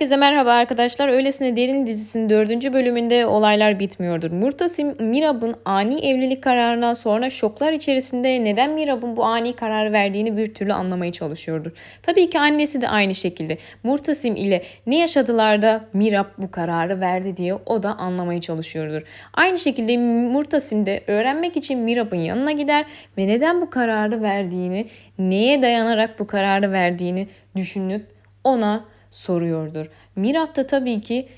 Herkese merhaba arkadaşlar. Öylesine Derin dizisinin dördüncü bölümünde olaylar bitmiyordur. Murtasim, Mirab'ın ani evlilik kararından sonra şoklar içerisinde neden Mirab'ın bu ani karar verdiğini bir türlü anlamaya çalışıyordur. Tabii ki annesi de aynı şekilde. Murtasim ile ne yaşadılar da Mirab bu kararı verdi diye o da anlamaya çalışıyordur. Aynı şekilde Murtasim de öğrenmek için Mirab'ın yanına gider ve neden bu kararı verdiğini, neye dayanarak bu kararı verdiğini düşünüp ona soruyordur. Mirab da tabii ki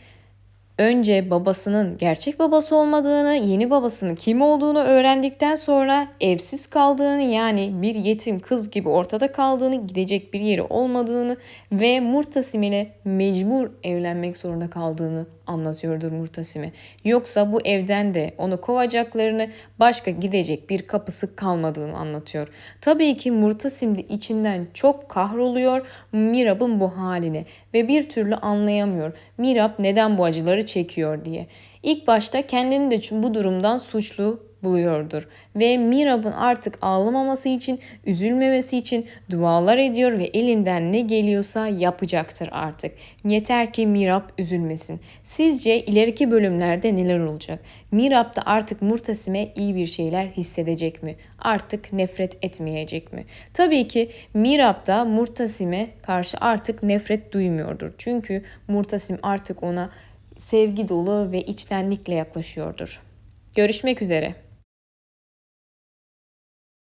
önce babasının gerçek babası olmadığını, yeni babasının kim olduğunu öğrendikten sonra evsiz kaldığını yani bir yetim kız gibi ortada kaldığını, gidecek bir yeri olmadığını ve Murtasim ile mecbur evlenmek zorunda kaldığını anlatıyordur Murtasim'e. Yoksa bu evden de onu kovacaklarını, başka gidecek bir kapısı kalmadığını anlatıyor. Tabii ki Murtasim de içinden çok kahroluyor Mirab'ın bu haline ve bir türlü anlayamıyor. Mirab neden bu acıları çekiyor diye. İlk başta kendini de bu durumdan suçlu buluyordur. Ve Mirab'ın artık ağlamaması için, üzülmemesi için dualar ediyor ve elinden ne geliyorsa yapacaktır artık. Yeter ki Mirab üzülmesin. Sizce ileriki bölümlerde neler olacak? Mirab da artık Murtasim'e iyi bir şeyler hissedecek mi? Artık nefret etmeyecek mi? Tabii ki Mirab da Murtasim'e karşı artık nefret duymuyordur. Çünkü Murtasim artık ona sevgi dolu ve içtenlikle yaklaşıyordur. Görüşmek üzere.